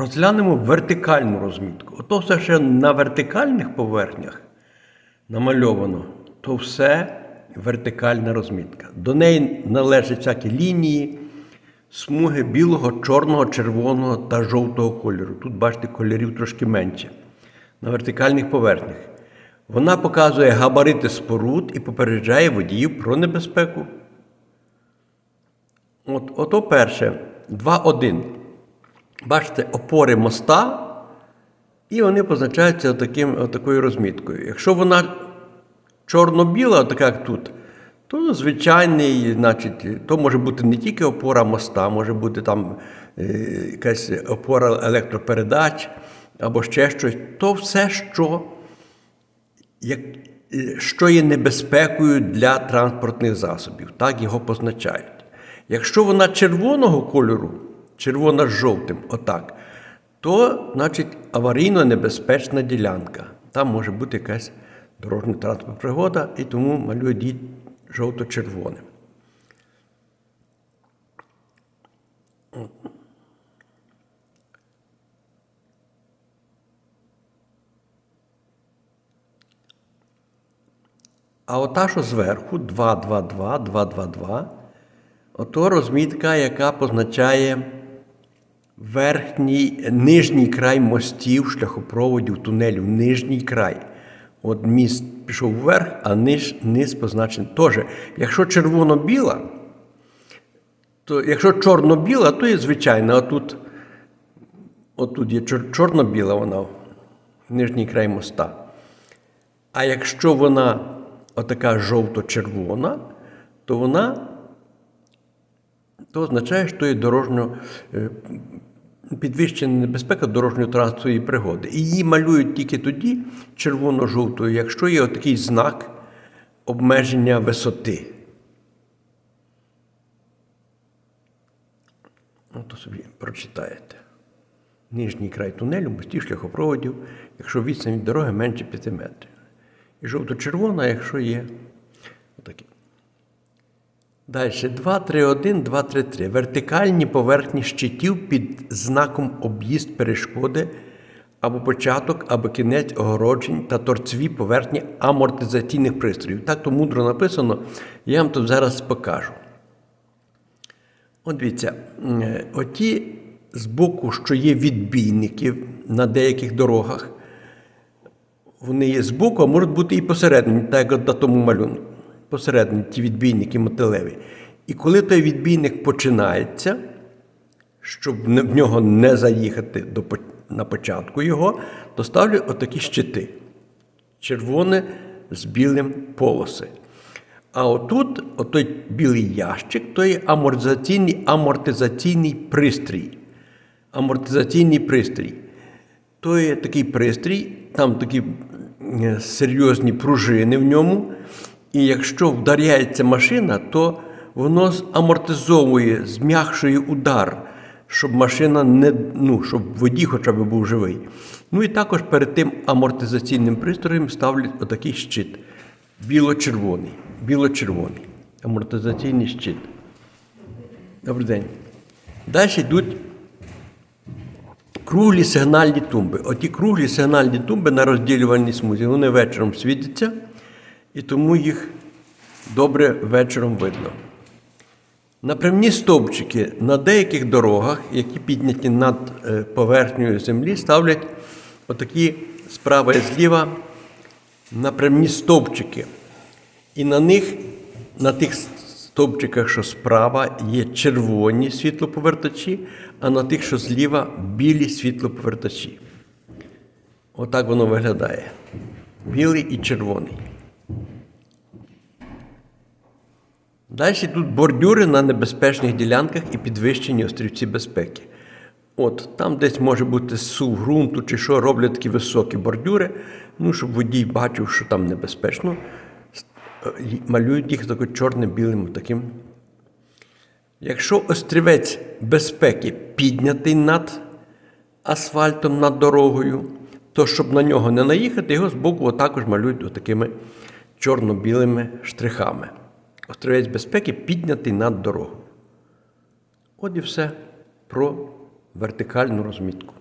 Розглянемо вертикальну розмітку. Ото все ще на вертикальних поверхнях намальовано, то все вертикальна розмітка. До неї належать всякі лінії, смуги білого, чорного, червоного та жовтого кольору. Тут, бачите, кольорів трошки менше. На вертикальних поверхнях. Вона показує габарити споруд і попереджає водіїв про небезпеку. От, ото перше, 2.1. Бачите, опори моста, і вони позначаються отаким, отакою розміткою. Якщо вона чорно-біла, така як тут, то звичайний, значить, то може бути не тільки опора моста, може бути там е, якась опора електропередач або ще щось. То все, що, як, е, що є небезпекою для транспортних засобів, так його позначають. Якщо вона червоного кольору, червона з жовтим, отак, то, значить, аварійно небезпечна ділянка. Там може бути якась дорожня транспортна пригода, і тому малюють її жовто-червоним. А ота, що зверху, 222, 222, ото розмітка, яка позначає верхній, нижній край мостів, шляхопроводів, тунелів, нижній край. От міст пішов вверх, а низ, низ позначений. Теж, якщо червоно-біла, то якщо чорно-біла, то є звичайна. А тут, отут є чорно-біла вона, нижній край моста. А якщо вона отака жовто-червона, то вона то означає, що є дорожньо е, підвищена небезпека дорожньої транспортної пригоди. І її малюють тільки тоді червоно-жовтою, якщо є отакий знак обмеження висоти. Ото собі прочитаєте. Нижній край тунелю, мостів шляхопроводів, якщо відстань від дороги менше 5 метрів. І жовто-червона, якщо є отакі. Далі 2, 3, 1, 2, 3, 3. Вертикальні поверхні щитів під знаком об'їзд перешкоди або початок, або кінець огороджень та торцеві поверхні амортизаційних пристроїв. Так то мудро написано, я вам тут зараз покажу. От дивіться, оті з боку, що є відбійники на деяких дорогах, вони є збоку, а можуть бути і посередині, так як на тому малюнку. Посередині ті відбійники мотилеві. І коли той відбійник починається, щоб в нього не заїхати до, на початку його, то ставлю отакі щити. Червоне з білим полоси. А отут, отой білий ящик, то є амортизаційний, амортизаційний пристрій. Амортизаційний пристрій. То є такий пристрій, там такі серйозні пружини в ньому. І якщо вдаряється машина, то воно амортизовує, зм'якшує удар, щоб машина не, ну, щоб водій хоча б був живий. Ну і також перед тим амортизаційним пристроєм ставлять отакий щит. Біло-червоний. Біло-червоний. Амортизаційний щит. Добрий день. Далі йдуть Круглі сигнальні тумби. Оті круглі сигнальні тумби на розділювальній смузі, вони вечором світяться, і тому їх добре вечором видно. Напрямні стовпчики на деяких дорогах, які підняті над е, поверхнею землі, ставлять отакі справа і зліва напрямні стовпчики. І на них, на тих стовпчиках, що справа, є червоні світлоповертачі, а на тих, що зліва, білі світлоповертачі. Отак воно виглядає. Білий і червоний. Далі тут бордюри на небезпечних ділянках і підвищені острівці безпеки. От, там десь може бути сув ґрунту чи що, роблять такі високі бордюри, ну, щоб водій бачив, що там небезпечно. Е, Малюють їх таким чорним-білим таким. Якщо острівець безпеки піднятий над асфальтом над дорогою, то щоб на нього не наїхати, його збоку також малюють отакими чорно-білими штрихами. Острівець безпеки піднятий над дорогою. От і все про вертикальну розмітку.